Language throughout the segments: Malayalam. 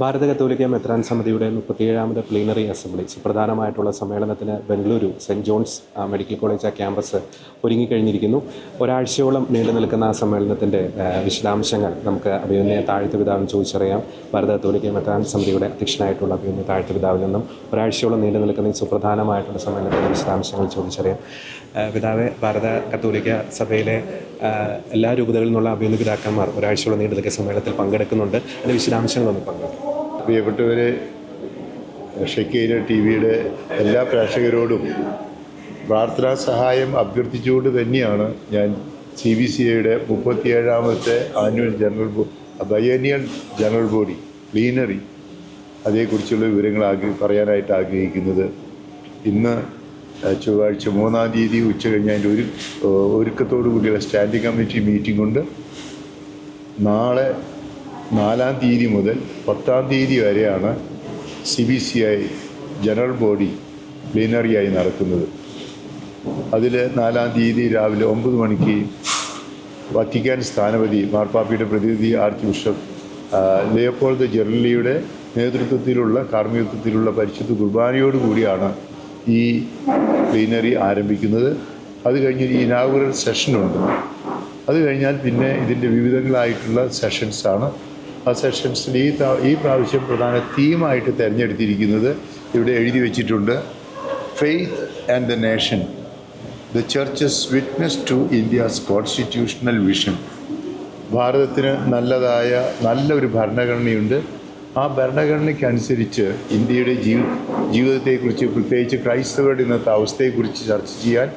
ഭാരത കത്തോലിക്ക മെത്രാൻ സമിതിയുടെ മുപ്പത്തിയേഴാമത് പ്ലീനറി അസംബ്ലി. സുപ്രധാനമായിട്ടുള്ള സമ്മേളനത്തിന് Bengaluru saint John's medical college campus ഒരുങ്ങിക്കഴിഞ്ഞിരിക്കുന്നു. ഒരാഴ്ചയോളം നീണ്ടു നിൽക്കുന്ന ആ സമ്മേളനത്തിന്റെ വിശദാംശങ്ങൾ നമുക്ക് അഭിമന്യ താഴ്ത്തുപിതാവിന് ചോദിച്ചറിയാം. ഭാരത കത്തോലിക്ക മെത്രാൻ സമിതിയുടെ അധ്യക്ഷനായിട്ടുള്ള അഭിമന്യ താഴ്ത്തുപിതാവിൽ നിന്നും ഒരാഴ്ചയോളം നീണ്ടു നിൽക്കുന്ന ഈ സുപ്രധാനമായിട്ടുള്ള സമ്മേളനത്തിന്റെ വിശദാംശങ്ങൾ ചോദിച്ചറിയാം. പിതാവെ ഭാരത കത്തോലിക്ക സഭയിലെ എല്ലാ രൂപതകളിൽ നിന്നുള്ള അഭിമന്യ പിതാക്കന്മാർ ഒരാഴ്ചയോളം നീണ്ടു നിൽക്കുന്ന സമ്മേളനത്തിൽ പങ്കെടുക്കുന്നുണ്ട്. അതിന്റെ വിശദാംശങ്ങളൊന്ന് പങ്കെടുക്കും പ്രിയപ്പെട്ടവരെ ഷെക്കയിലെ ടി വിയുടെ എല്ലാ പ്രേക്ഷകരോടും പ്രാർത്ഥനാ സഹായം അഭ്യർത്ഥിച്ചുകൊണ്ട് തന്നെയാണ് ഞാൻ സി ബി സി ഐയുടെ മുപ്പത്തിയേഴാമത്തെ annual general biennial general body plenary അതേക്കുറിച്ചുള്ള വിവരങ്ങൾ ആഗ്രഹി പറയാനായിട്ട് ആഗ്രഹിക്കുന്നത്. ഇന്ന് ചൊവ്വാഴ്ച മൂന്നാം തീയതി ഉച്ച കഴിഞ്ഞ് അതിന്റെ ഒരു ഒരുക്കത്തോടു കൂടിയുള്ള സ്റ്റാൻഡിംഗ് കമ്മിറ്റി മീറ്റിംഗ് ഉണ്ട്. നാളെ നാലാം തീയതി മുതൽ പത്താം തീയതി വരെയാണ് C B C I general body പ്ലീനറിയായി നടക്കുന്നത്. അതിൽ നാലാം തീയതി രാവിലെ ഒമ്പത് മണിക്ക് വത്തിക്കാൻ സ്ഥാനപതി മാർപ്പാപ്പയുടെ പ്രതിനിധി ആർച്ച് ബിഷപ്പ് ആ, ലിയോപോൾഡ് ജെർലിയുടെ നേതൃത്വത്തിലുള്ള കാർമ്മികത്വത്തിലുള്ള പരിശുദ്ധ കുർബാനയോട് കൂടിയാണ് ഈ പ്ലീനറി ആരംഭിക്കുന്നത്. അത് കഴിഞ്ഞ് ഇനാഗുറൽ സെഷനുണ്ട്. അത് കഴിഞ്ഞാൽ പിന്നെ ഇതിന്റെ വിവിധങ്ങളായിട്ടുള്ള സെഷൻസാണ് ആ സെഷൻസിൽ ഈ ഈ പ്രാവശ്യം പ്രധാന തീമായിട്ട് തിരഞ്ഞെടുത്തിരിക്കുന്നത് ഇവിടെ എഴുതി വെച്ചിട്ടുണ്ട്. Faith and the nation the church's witness to India's constitutional vision ഭാരതത്തിന് നല്ലതായ നല്ലൊരു ഭരണഘടനയുണ്ട്. ആ ഭരണഘടനയ്ക്കനുസരിച്ച് ഇന്ത്യയുടെ ജീവ ജീവിതത്തെക്കുറിച്ച് പ്രത്യേകിച്ച് ക്രൈസ്തവരുടെ ഇന്നത്തെ അവസ്ഥയെക്കുറിച്ച് ചർച്ച ചെയ്യാൻ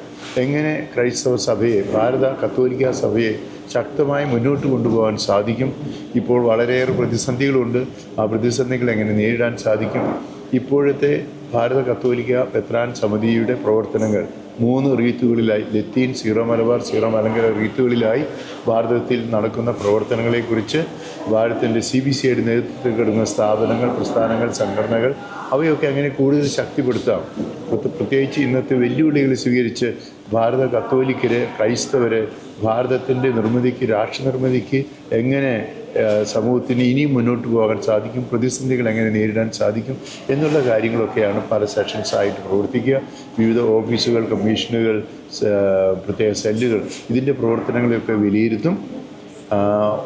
എങ്ങനെ ക്രൈസ്തവ സഭയെ ഭാരത കത്തോലിക്ക സഭയെ ശക്തമായി മുന്നോട്ട് കൊണ്ടുപോകാൻ സാധിക്കും. ഇപ്പോൾ വളരെയേറെ പ്രതിസന്ധികളുണ്ട്. ആ പ്രതിസന്ധികൾ എങ്ങനെ നേരിടാൻ സാധിക്കും? ഇപ്പോഴത്തെ ഭാരത കത്തോലിക്ക പെത്രാൻ സമിതിയുടെ പ്രവർത്തനങ്ങൾ മൂന്ന് റീത്തുകളിലായി. ലത്തീൻ സീറോ മലബാർ സീറോ മലങ്കര റീത്തുകളിലായി ഭാരതത്തിൽ നടക്കുന്ന പ്രവർത്തനങ്ങളെക്കുറിച്ച് ഭാരതത്തിന്റെ സി ബി സി ഐയുടെ നേതൃത്വത്തിൽ കിടക്കുന്ന സ്ഥാപനങ്ങൾ പ്രസ്ഥാനങ്ങൾ സംഘടനകൾ അവയൊക്കെ അങ്ങനെ കൂടുതൽ ശക്തിപ്പെടുത്താം. പ്രത്യേകിച്ച് ഇന്നത്തെ വെല്ലുവിളികൾ സ്വീകരിച്ച് ഭാരത കത്തോലിക്കര് ക്രൈസ്തവര് ഭാരതത്തിന്റെ നിർമ്മിതിക്ക് രാഷ്ട്ര നിർമ്മിതിക്ക് എങ്ങനെ സമൂഹത്തിന് ഇനിയും മുന്നോട്ട് പോകാൻ സാധിക്കും പ്രതിസന്ധികൾ എങ്ങനെ നേരിടാൻ സാധിക്കും എന്നുള്ള കാര്യങ്ങളൊക്കെയാണ് പല സെഷൻസായിട്ട് പ്രവർത്തിക്കുക. വിവിധ ഓഫീസുകൾ കമ്മീഷനുകൾ പ്രത്യേക സെല്ലുകൾ ഇതിന്റെ പ്രവർത്തനങ്ങളെയൊക്കെ വിലയിരുത്തും.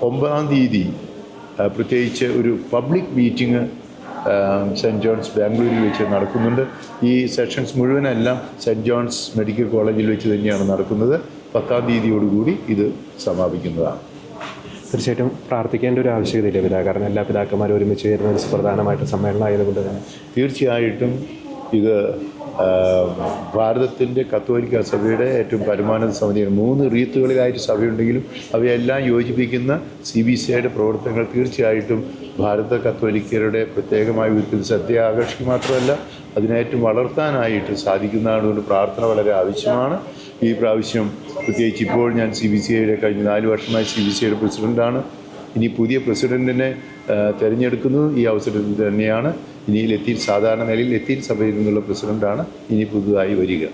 ഒമ്പതാം തീയതി പ്രത്യേകിച്ച് ഒരു പബ്ലിക് മീറ്റിംഗ് സെന്റ് ജോൺസ് ബാംഗ്ലൂരിൽ വെച്ച് നടക്കുന്നുണ്ട്. ഈ സെഷൻസ് മുഴുവനെല്ലാം സെന്റ് ജോൺസ് മെഡിക്കൽ കോളേജിൽ വെച്ച് തന്നെയാണ് നടക്കുന്നത്. പത്താം തീയതിയോടുകൂടി ഇത് സമാപിക്കുന്നതാണ്. തീർച്ചയായിട്ടും പ്രാർത്ഥിക്കേണ്ട ഒരു ആവശ്യകതയില്ല പിതാ. കാരണം എല്ലാ പിതാക്കന്മാരും ഒരുമിച്ച് ചേരുന്ന ഒരു സുപ്രധാനമായിട്ട് സമ്മേളനം ആയതുകൊണ്ട് തന്നെ. തീർച്ചയായിട്ടും ഇത് ഭാരതത്തിന്റെ കത്തോലിക്ക സഭയുടെ ഏറ്റവും പരമാനന്ദ സമിതിയാണ്. മൂന്ന് റീത്തുകളിലായിട്ട് സഭയുണ്ടെങ്കിലും അവയെല്ലാം യോജിപ്പിക്കുന്ന സി ബി സി ഐയുടെ പ്രവർത്തനങ്ങൾ തീർച്ചയായിട്ടും ഭാരത കത്തോലിക്കരുടെ പ്രത്യേകമായ വിധത്തിൽ ശ്രദ്ധയെ ആകർഷിക്കുക മാത്രമല്ല അതിനേറ്റവും വളർത്താനായിട്ട് സാധിക്കുന്നതുകൊണ്ട് പ്രാർത്ഥന വളരെ ആവശ്യമാണ്. ഈ പ്രാവശ്യം പ്രത്യേകിച്ച് ഇപ്പോൾ ഞാൻ സി ബി സി ഐയുടെ കഴിഞ്ഞ നാല് വർഷമായി സി ബി സി ഐയുടെ പ്രസിഡന്റാണ് ഇനി പുതിയ പ്രസിഡന്റിനെ തിരഞ്ഞെടുക്കുന്നത് ഈ അവസരത്തിൽ തന്നെയാണ് ഇനി ലത്തീൻ സാധാരണ നിലയിൽ ലത്തീൻ സഭയിൽ നിന്നുള്ള പ്രസിഡന്റാണ് ഇനി പുതുതായി വരിക.